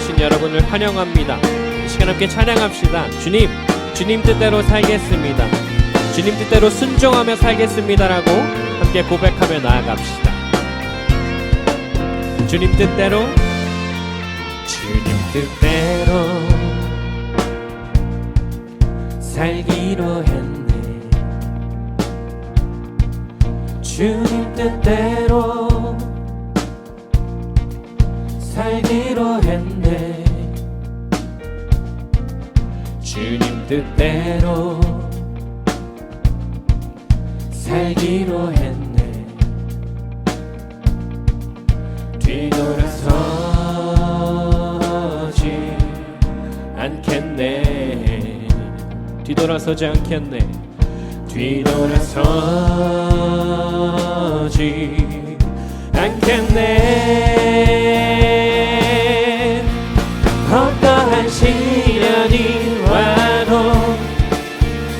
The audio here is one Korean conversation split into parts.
오신 여러분을 환영합니다. 이 시간 함께 찬양합시다. 주님, 주님 뜻대로 살겠습니다. 주님 뜻대로 순종하며 살겠습니다라고 함께 고백하며 나아갑시다. 주님 뜻대로, 주님 뜻대로 살기로 했네. 주님 뜻대로 살기로 했네. 주님 뜻대로 살기로 했네. 뒤돌아서지 않겠네. 뒤돌아서지 않겠네. 뒤돌아서지 않겠네. 어떠한 시련이 와도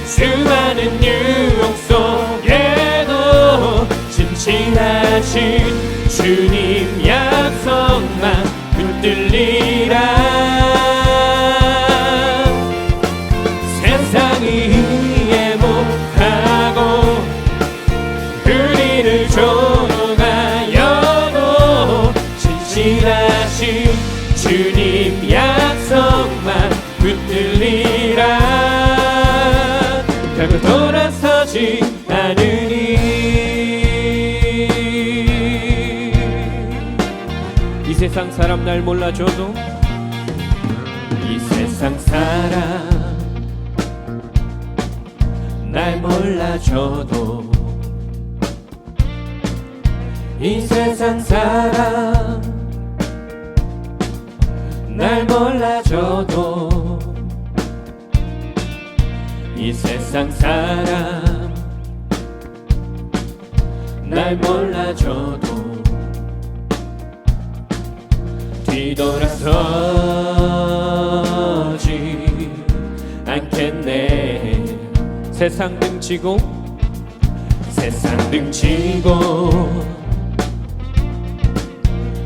수많은 유혹 속에도 진실하신 주님 약속만 붙들리라 돌아서지 않으니. 이 세상 사람 날 몰라줘도 이 세상 사람 날 몰라줘도 이 세상 사람 날 몰라줘도 이 세상 사람 날 몰라줘도 뒤돌아서지 않겠네. 세상 등치고 세상 등치고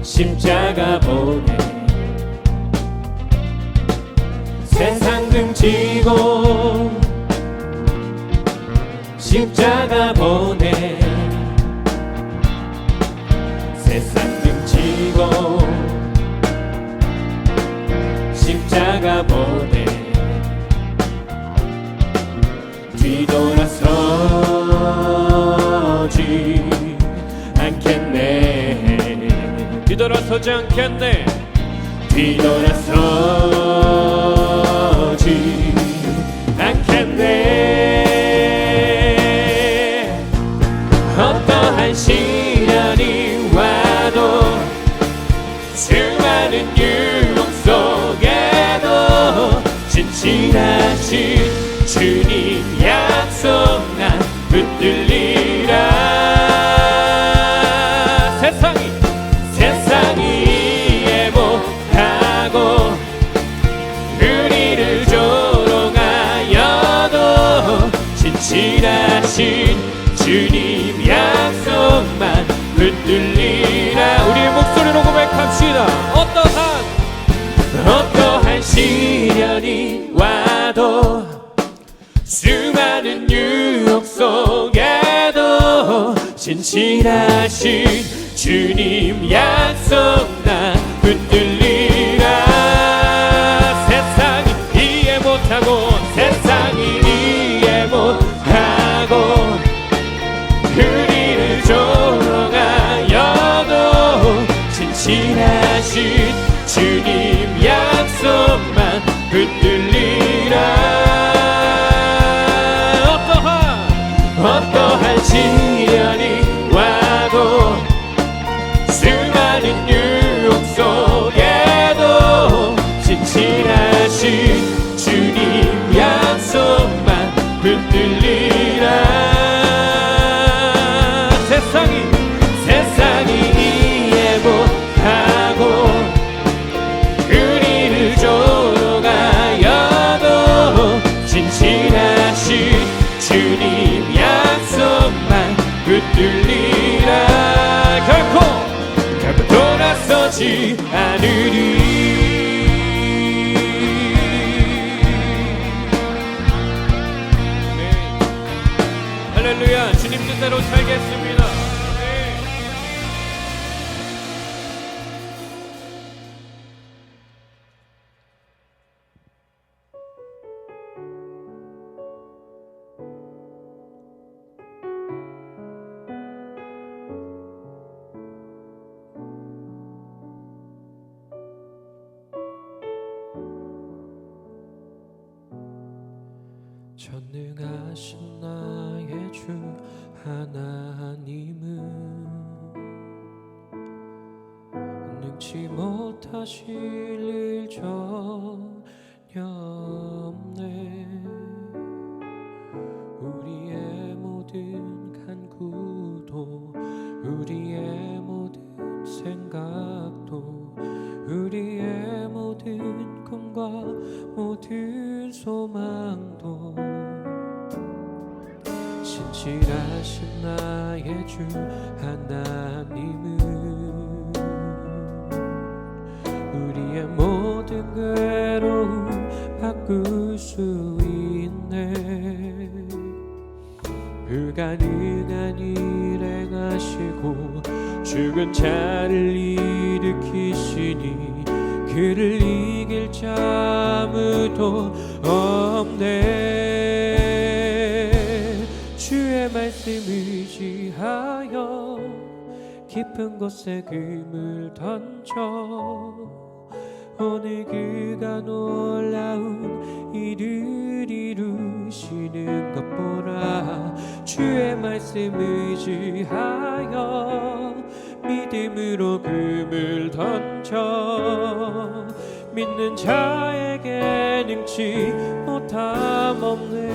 십자가 보내 세상 등치고 십자가 보내 세상 등치고 십자가 보내 뒤돌아 서지 않겠네. 뒤돌아서지 않겠네. 뒤돌아서 진실하신 주님 약속 난 붙들리라. 세상이 세상이 못하고 우리를 조롱하여도 진실하신 주님 약속만 붙들리라. 우리의 목소리로 고백합시다 진실하신 주님 약속 난 붙들리라. 세상이 이해 못하고 세상이 이해 못하고 우리를 조롱하여도 진실하신 주님 약속만 약 전능하신 나의 주 하나님은 능치 못하실 일 전혀 없네 죽은 자를 일으키시니 그를 이길 자 아무도 없네. 주의 말씀 의지하여 깊은 곳에 금을 던져 오늘 그가 놀라운 일을 이루시는 것 보라 주의 말씀 의지하여 믿음으로 금을 던져 믿는 자에게 능치 못함 없네.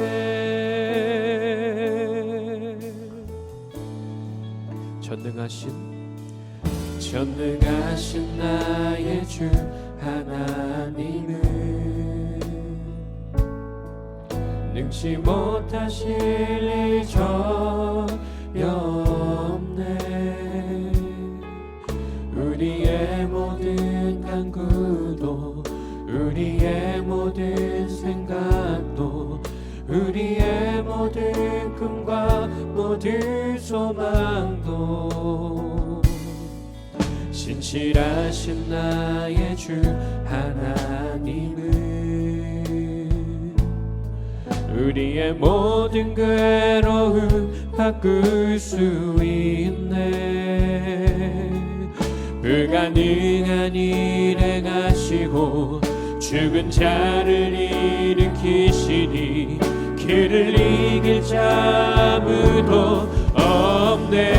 전능하신 전능하신 나의 주 하나님은 능치 못하실 일 전혀 우리의 모든 생각도 우리의 모든 꿈과 모든 소망도 신실하신 나의 주 하나님은 우리의 모든 괴로움 바꿀 수 있네. 불가능한 일 행하시고 죽은 자를 일으키시니 그를 이길 자 아무도 없네.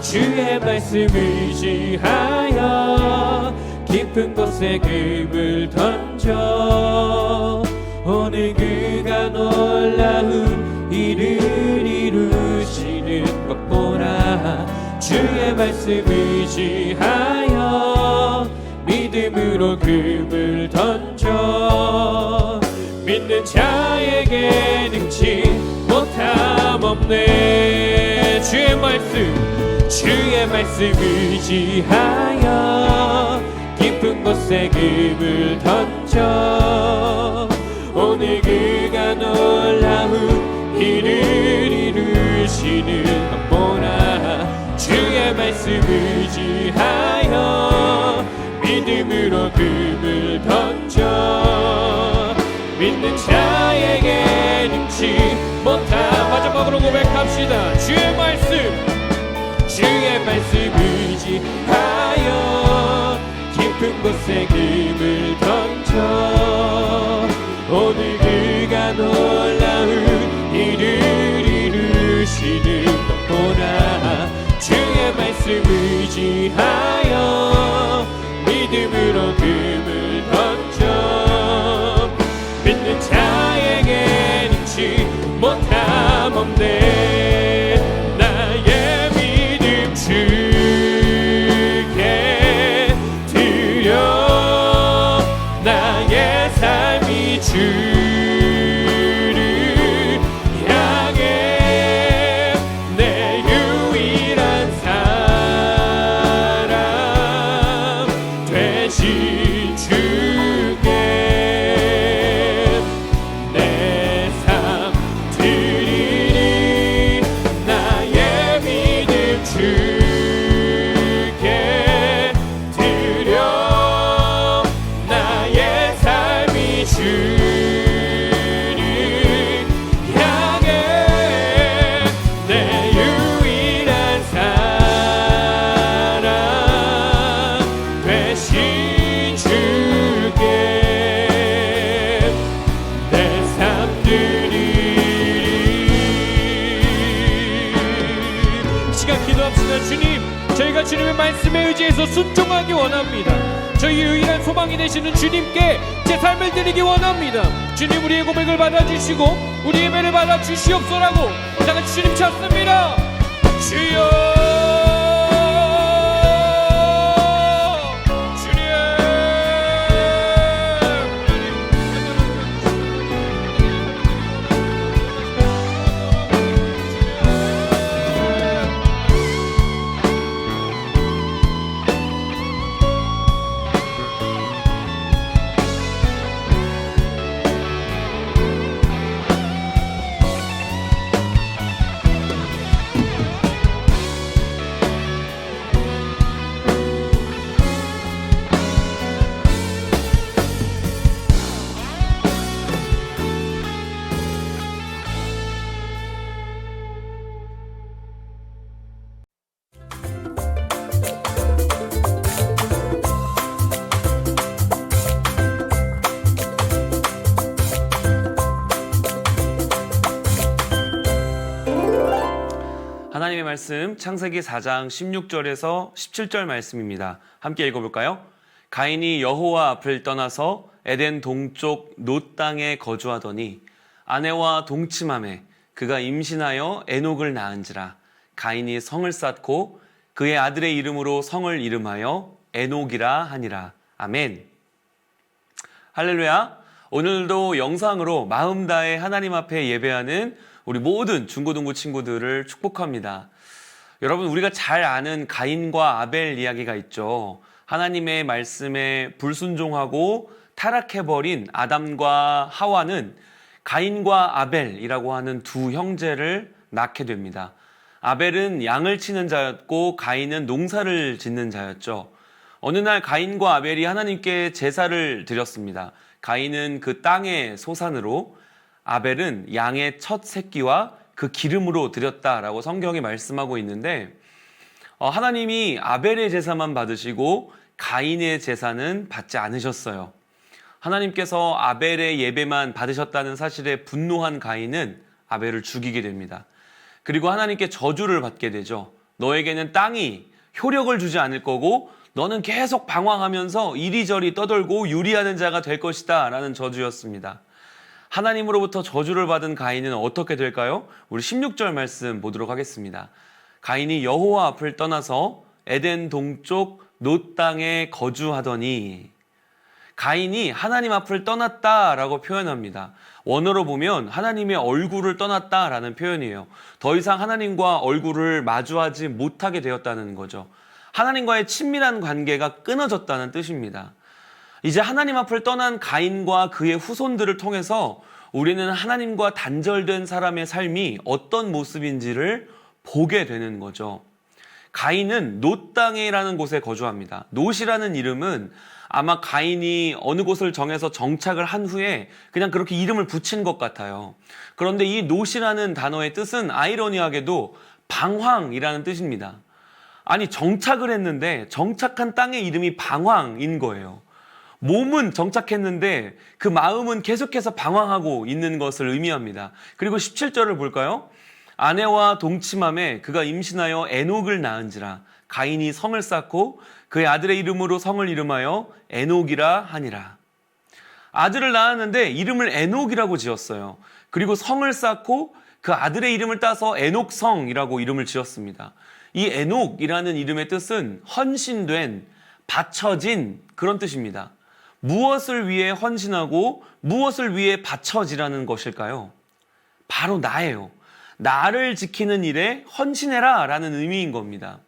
주의 말씀 의지하여 깊은 곳에 금을 던져 오늘 그가 놀라운 일을 이루시는 것 보라 주의 말씀 의지하여 믿음으로 금을 던져. 믿는 자에게 능치 못함 없네. 주의 말씀 주의 말씀 의지하여 깊은 곳에 금을 던져. 오늘 그가 놀라운 일을 이루시는 것 보라 주의 말씀 의지하여 믿음으로 금을 던져. 믿는 자에게 능치 못함. 마지막 으로 고백합시다. 주의 말씀. 주의 말씀 의지하여 깊은 곳에 금을 던져. 오늘 그가 놀라운 일을 이루시는 것 보라 주의 말씀 의지하여 소망이 되시는 주님께 제 삶을 드리기 원합니다. 주님 우리의 고백을 받아주시고 우리의 예배를 받아주시옵소라고 다 같이 주님 찾습니다. 주여 말씀 창세기 4장 16절에서 17절 말씀입니다. 함께 읽어볼까요? 가인이 여호와 앞을 떠나서 에덴 동쪽 노 땅에 거주하더니 아내와 동침함에 그가 임신하여 에녹을 낳은지라 가인이 성을 쌓고 그의 아들의 이름으로 성을 이름하여 에녹이라 하니라. 아멘. 할렐루야. 오늘도 영상으로 마음 다해 하나님 앞에 예배하는 우리 모든 중고등부 친구들을 축복합니다. 여러분, 우리가 잘 아는 가인과 아벨 이야기가 있죠. 하나님의 말씀에 불순종하고 타락해버린 아담과 하와는 가인과 아벨이라고 하는 두 형제를 낳게 됩니다. 아벨은 양을 치는 자였고 가인은 농사를 짓는 자였죠. 어느 날 가인과 아벨이 하나님께 제사를 드렸습니다. 가인은 그 땅의 소산으로 아벨은 양의 첫 새끼와 그 기름으로 드렸다라고 성경이 말씀하고 있는데 어, 하나님이 아벨의 제사만 받으시고 가인의 제사는 받지 않으셨어요. 하나님께서 아벨의 예배만 받으셨다는 사실에 분노한 가인은 아벨을 죽이게 됩니다. 그리고 하나님께 저주를 받게 되죠. 너에게는 땅이 효력을 주지 않을 거고 너는 계속 방황하면서 이리저리 떠돌고 유리하는 자가 될 것이다 라는 저주였습니다. 하나님으로부터 저주를 받은 가인은 어떻게 될까요? 우리 16절 말씀 보도록 하겠습니다. 가인이 여호와 앞을 떠나서 에덴 동쪽 노 땅에 거주하더니 가인이 하나님 앞을 떠났다라고 표현합니다. 원어로 보면 하나님의 얼굴을 떠났다라는 표현이에요. 더 이상 하나님과 얼굴을 마주하지 못하게 되었다는 거죠. 하나님과의 친밀한 관계가 끊어졌다는 뜻입니다. 이제 하나님 앞을 떠난 가인과 그의 후손들을 통해서 우리는 하나님과 단절된 사람의 삶이 어떤 모습인지를 보게 되는 거죠. 가인은 노 땅이라는 곳에 거주합니다. 노시라는 이름은 아마 가인이 어느 곳을 정해서 정착을 한 후에 그냥 그렇게 이름을 붙인 것 같아요. 그런데 이 노시라는 단어의 뜻은 아이러니하게도 방황이라는 뜻입니다. 아니 정착을 했는데 정착한 땅의 이름이 방황인 거예요. 몸은 정착했는데 그 마음은 계속해서 방황하고 있는 것을 의미합니다. 그리고 17절을 볼까요? 아내와 동침함에 그가 임신하여 에녹을 낳은지라 가인이 성을 쌓고 그의 아들의 이름으로 성을 이름하여 에녹이라 하니라. 아들을 낳았는데 이름을 에녹이라고 지었어요. 그리고 성을 쌓고 그 아들의 이름을 따서 에녹성이라고 이름을 지었습니다. 이 에녹이라는 이름의 뜻은 헌신된, 바쳐진 그런 뜻입니다. 무엇을 위해 헌신하고 무엇을 위해 바쳐지라는 것일까요? 바로 나예요. 나를 지키는 일에 헌신해라 라는 의미인 겁니다.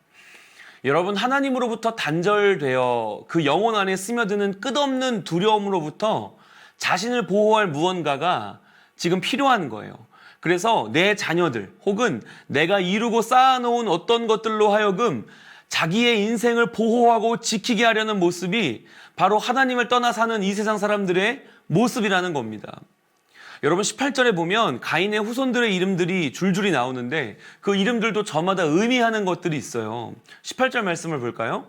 여러분, 하나님으로부터 단절되어 그 영혼 안에 스며드는 끝없는 두려움으로부터 자신을 보호할 무언가가 지금 필요한 거예요. 그래서 내 자녀들 혹은 내가 이루고 쌓아놓은 어떤 것들로 하여금 자기의 인생을 보호하고 지키게 하려는 모습이 바로 하나님을 떠나 사는 이 세상 사람들의 모습이라는 겁니다. 여러분 18절에 보면 가인의 후손들의 이름들이 줄줄이 나오는데 그 이름들도 저마다 의미하는 것들이 있어요. 18절 말씀을 볼까요?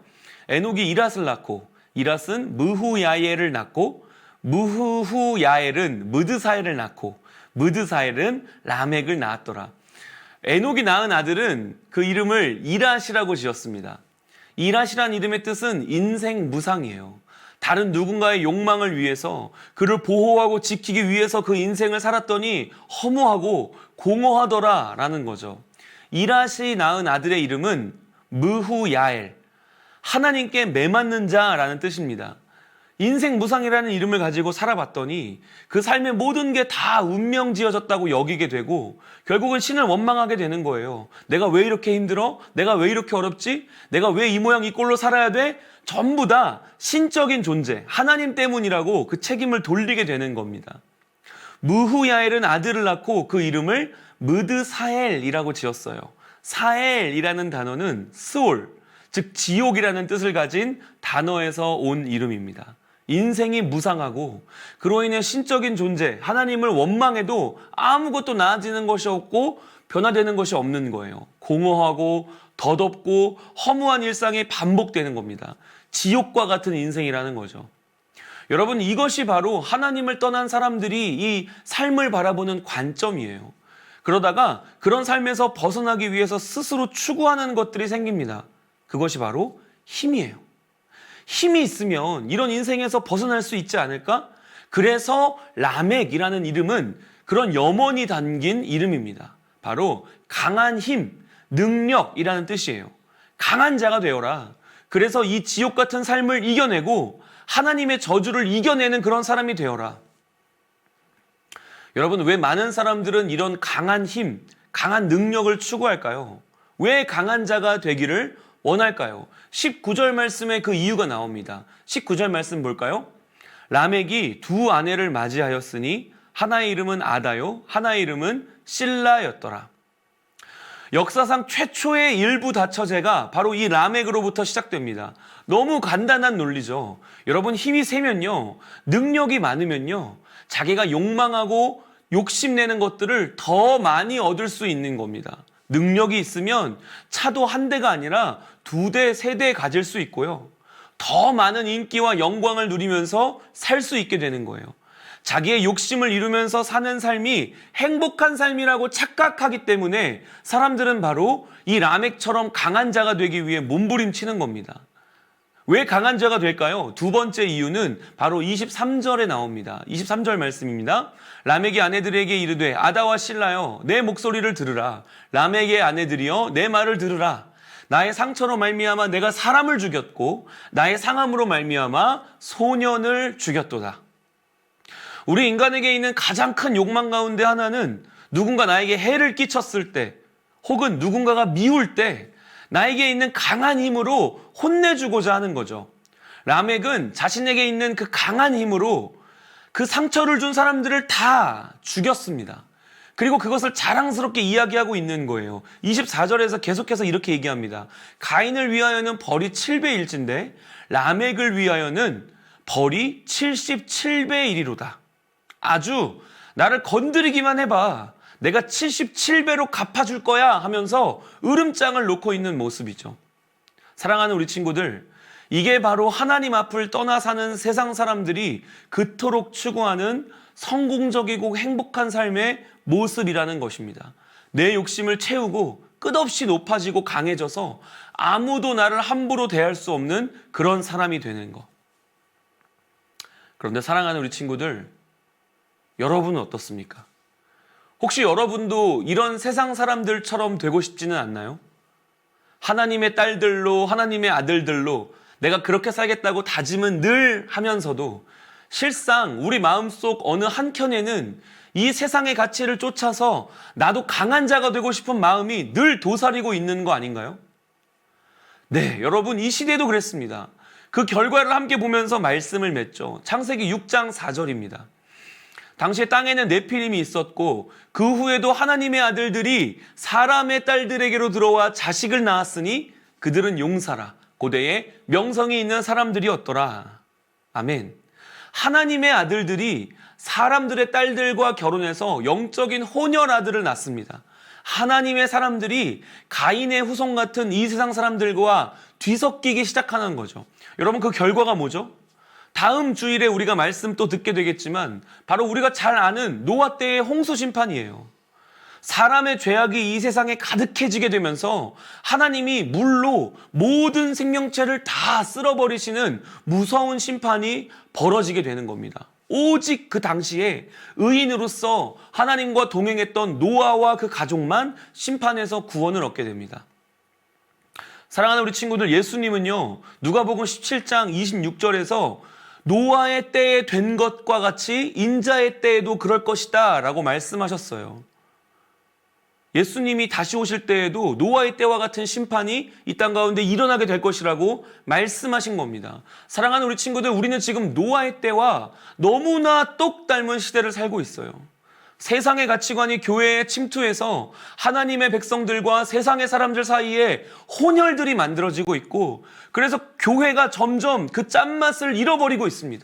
에녹이 이랏을 낳고 이랏은 무후야엘을 낳고 무후후야엘은 무드사엘을 낳고 무드사엘은 라멕을 낳았더라. 에녹이 낳은 아들은 그 이름을 이랏이라고 지었습니다. 이라시란 이름의 뜻은 인생 무상이에요. 다른 누군가의 욕망을 위해서 그를 보호하고 지키기 위해서 그 인생을 살았더니 허무하고 공허하더라라는 거죠. 이라시 낳은 아들의 이름은 무후야엘. 하나님께 매맞는 자라는 뜻입니다. 인생 무상이라는 이름을 가지고 살아봤더니 그 삶의 모든 게 다 운명 지어졌다고 여기게 되고 결국은 신을 원망하게 되는 거예요. 내가 왜 이렇게 힘들어? 내가 왜 이렇게 어렵지? 내가 왜 이 모양 이 꼴로 살아야 돼? 전부 다 신적인 존재, 하나님 때문이라고 그 책임을 돌리게 되는 겁니다. 무후야엘은 아들을 낳고 그 이름을 무드사엘이라고 지었어요. 사엘이라는 단어는 스올, 즉 지옥이라는 뜻을 가진 단어에서 온 이름입니다. 인생이 무상하고 그로 인해 신적인 존재, 하나님을 원망해도 아무것도 나아지는 것이 없고 변화되는 것이 없는 거예요. 공허하고 덧없고 허무한 일상이 반복되는 겁니다. 지옥과 같은 인생이라는 거죠. 여러분 이것이 바로 하나님을 떠난 사람들이 이 삶을 바라보는 관점이에요. 그러다가 그런 삶에서 벗어나기 위해서 스스로 추구하는 것들이 생깁니다. 그것이 바로 힘이에요. 힘이 있으면 이런 인생에서 벗어날 수 있지 않을까? 그래서 라멕이라는 이름은 그런 염원이 담긴 이름입니다. 바로 강한 힘, 능력이라는 뜻이에요. 강한 자가 되어라. 그래서 이 지옥 같은 삶을 이겨내고 하나님의 저주를 이겨내는 그런 사람이 되어라. 여러분, 왜 많은 사람들은 이런 강한 힘, 강한 능력을 추구할까요? 왜 강한 자가 되기를 원할까요? 19절 말씀에 그 이유가 나옵니다. 19절 말씀 볼까요? 라멕이 두 아내를 맞이하였으니 하나의 이름은 아다요, 하나의 이름은 실라였더라. 역사상 최초의 일부 다처제가 바로 이 라멕으로부터 시작됩니다. 너무 간단한 논리죠. 여러분 힘이 세면요. 능력이 많으면요. 자기가 욕망하고 욕심내는 것들을 더 많이 얻을 수 있는 겁니다. 능력이 있으면 차도 한 대가 아니라 두 대, 세 대 가질 수 있고요. 더 많은 인기와 영광을 누리면서 살 수 있게 되는 거예요. 자기의 욕심을 이루면서 사는 삶이 행복한 삶이라고 착각하기 때문에 사람들은 바로 이 라멕처럼 강한 자가 되기 위해 몸부림치는 겁니다. 왜 강한 자가 될까요? 두 번째 이유는 바로 23절에 나옵니다. 23절 말씀입니다. 라멕의 아내들에게 이르되 아다와 실라여 내 목소리를 들으라. 라멕의 아내들이여 내 말을 들으라. 나의 상처로 말미암아 내가 사람을 죽였고 나의 상함으로 말미암아 소년을 죽였도다. 우리 인간에게 있는 가장 큰 욕망 가운데 하나는 누군가 나에게 해를 끼쳤을 때 혹은 누군가가 미울 때 나에게 있는 강한 힘으로 혼내주고자 하는 거죠. 라멕은 자신에게 있는 그 강한 힘으로 그 상처를 준 사람들을 다 죽였습니다. 그리고 그것을 자랑스럽게 이야기하고 있는 거예요. 24절에서 계속해서 이렇게 얘기합니다. 가인을 위하여는 벌이 7배 일진데 라멕을 위하여는 벌이 77배의 일이로다. 아주 나를 건드리기만 해봐. 내가 77배로 갚아줄 거야 하면서 으름장을 놓고 있는 모습이죠. 사랑하는 우리 친구들, 이게 바로 하나님 앞을 떠나 사는 세상 사람들이 그토록 추구하는 성공적이고 행복한 삶의 모습이라는 것입니다. 내 욕심을 채우고 끝없이 높아지고 강해져서 아무도 나를 함부로 대할 수 없는 그런 사람이 되는 것. 그런데 사랑하는 우리 친구들, 여러분은 어떻습니까? 혹시 여러분도 이런 세상 사람들처럼 되고 싶지는 않나요? 하나님의 딸들로, 하나님의 아들들로 내가 그렇게 살겠다고 다짐은 늘 하면서도 실상 우리 마음속 어느 한켠에는 이 세상의 가치를 쫓아서 나도 강한 자가 되고 싶은 마음이 늘 도사리고 있는 거 아닌가요? 네, 여러분 이 시대도 그랬습니다. 그 결과를 함께 보면서 말씀을 맺죠. 창세기 6장 4절입니다. 당시에 땅에는 네피림이 있었고 그 후에도 하나님의 아들들이 사람의 딸들에게로 들어와 자식을 낳았으니 그들은 용사라 고대에 명성이 있는 사람들이었더라. 아멘. 하나님의 아들들이 사람들의 딸들과 결혼해서 영적인 혼혈 아들을 낳습니다. 하나님의 사람들이 가인의 후손 같은 이 세상 사람들과 뒤섞이기 시작하는 거죠. 여러분 그 결과가 뭐죠? 다음 주일에 우리가 말씀 또 듣게 되겠지만 바로 우리가 잘 아는 노아 때의 홍수 심판이에요. 사람의 죄악이 이 세상에 가득해지게 되면서 하나님이 물로 모든 생명체를 다 쓸어버리시는 무서운 심판이 벌어지게 되는 겁니다. 오직 그 당시에 의인으로서 하나님과 동행했던 노아와 그 가족만 심판에서 구원을 얻게 됩니다. 사랑하는 우리 친구들, 예수님은요, 누가복음 17장 26절에서 노아의 때에 된 것과 같이 인자의 때에도 그럴 것이다 라고 말씀하셨어요. 예수님이 다시 오실 때에도 노아의 때와 같은 심판이 이 땅 가운데 일어나게 될 것이라고 말씀하신 겁니다. 사랑하는 우리 친구들, 우리는 지금 노아의 때와 너무나 똑 닮은 시대를 살고 있어요. 세상의 가치관이 교회에 침투해서 하나님의 백성들과 세상의 사람들 사이에 혼혈들이 만들어지고 있고 그래서 교회가 점점 그 짠맛을 잃어버리고 있습니다.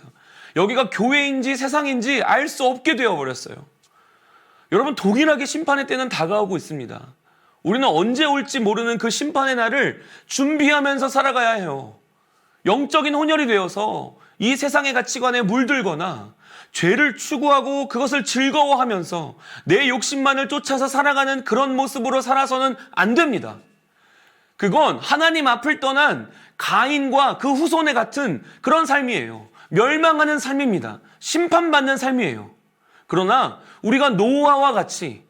여기가 교회인지 세상인지 알 수 없게 되어버렸어요. 여러분 동일하게 심판의 때는 다가오고 있습니다. 우리는 언제 올지 모르는 그 심판의 날을 준비하면서 살아가야 해요. 영적인 혼혈이 되어서 이 세상의 가치관에 물들거나 죄를 추구하고 그것을 즐거워하면서 내 욕심만을 쫓아서 살아가는 그런 모습으로 살아서는 안 됩니다. 그건 하나님 앞을 떠난 가인과 그 후손에 같은 그런 삶이에요. 멸망하는 삶입니다. 심판받는 삶이에요. 그러나 우리가 노아와 같이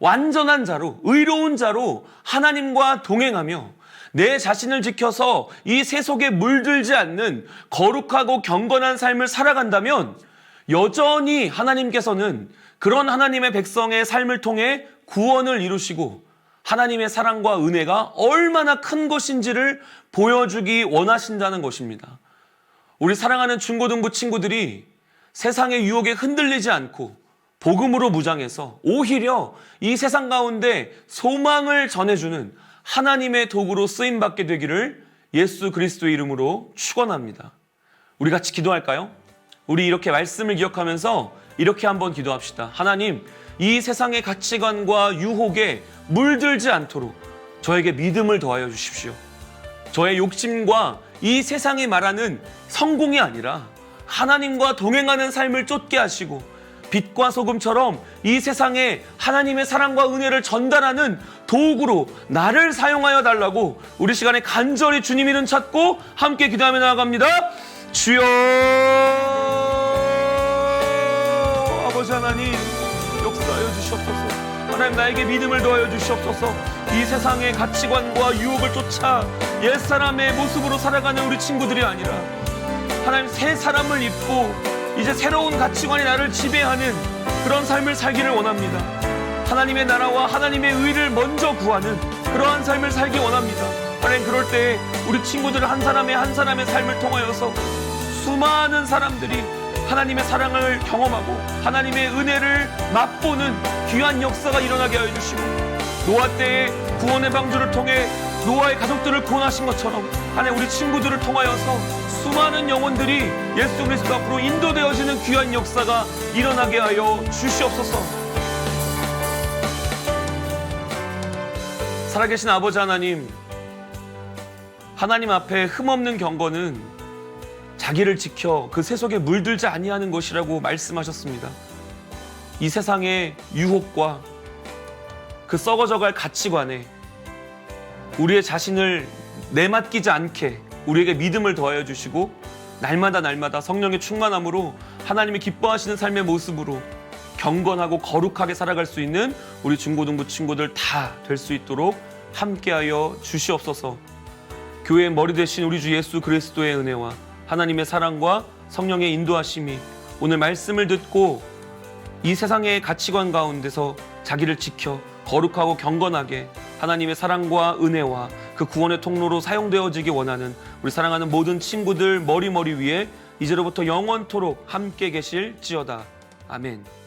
완전한 자로, 의로운 자로 하나님과 동행하며 내 자신을 지켜서 이 세속에 물들지 않는 거룩하고 경건한 삶을 살아간다면 여전히 하나님께서는 그런 하나님의 백성의 삶을 통해 구원을 이루시고 하나님의 사랑과 은혜가 얼마나 큰 것인지를 보여주기 원하신다는 것입니다. 우리 사랑하는 중고등부 친구들이 세상의 유혹에 흔들리지 않고 복음으로 무장해서 오히려 이 세상 가운데 소망을 전해주는 하나님의 도구로 쓰임받게 되기를 예수 그리스도의 이름으로 축원합니다. 우리 같이 기도할까요? 우리 이렇게 말씀을 기억하면서 이렇게 한번 기도합시다. 하나님, 이 세상의 가치관과 유혹에 물들지 않도록 저에게 믿음을 더하여 주십시오. 저의 욕심과 이 세상이 말하는 성공이 아니라 하나님과 동행하는 삶을 쫓게 하시고 빛과 소금처럼 이 세상에 하나님의 사랑과 은혜를 전달하는 도구로 나를 사용하여 달라고 우리 시간에 간절히 주님 이름 찾고 함께 기도하며 나아갑니다. 주여 하나님 역사하여 주시옵소서 하나님 나에게 믿음을 더하여 주시옵소서 이 세상의 가치관과 유혹을 쫓아 옛사람의 모습으로 살아가는 우리 친구들이 아니라 하나님 새 사람을 입고 이제 새로운 가치관이 나를 지배하는 그런 삶을 살기를 원합니다. 하나님의 나라와 하나님의 의를 먼저 구하는 그러한 삶을 살기 원합니다. 하나님 그럴 때 우리 친구들 한 사람의 한 사람의 삶을 통하여서 수많은 사람들이 하나님의 사랑을 경험하고 하나님의 은혜를 맛보는 귀한 역사가 일어나게 하여 주시고 노아 때의 구원의 방주를 통해 노아의 가족들을 구원하신 것처럼 하나님 우리 친구들을 통하여서 수많은 영혼들이 예수 그리스도 앞으로 인도되어지는 귀한 역사가 일어나게 하여 주시옵소서. 살아계신 아버지 하나님, 하나님 앞에 흠없는 경건은 자기를 지켜 그 세속에 물들지 아니하는 것이라고 말씀하셨습니다. 이 세상의 유혹과 그 썩어져갈 가치관에 우리의 자신을 내맡기지 않게 우리에게 믿음을 더하여 주시고 날마다 날마다 성령의 충만함으로 하나님이 기뻐하시는 삶의 모습으로 경건하고 거룩하게 살아갈 수 있는 우리 중고등부 친구들 다 될 수 있도록 함께하여 주시옵소서. 교회의 머리 대신 우리 주 예수 그리스도의 은혜와 하나님의 사랑과 성령의 인도하심이 오늘 말씀을 듣고 이 세상의 가치관 가운데서 자기를 지켜 거룩하고 경건하게 하나님의 사랑과 은혜와 그 구원의 통로로 사용되어지기 원하는 우리 사랑하는 모든 친구들 머리머리 위에 이제로부터 영원토록 함께 계실지어다. 아멘.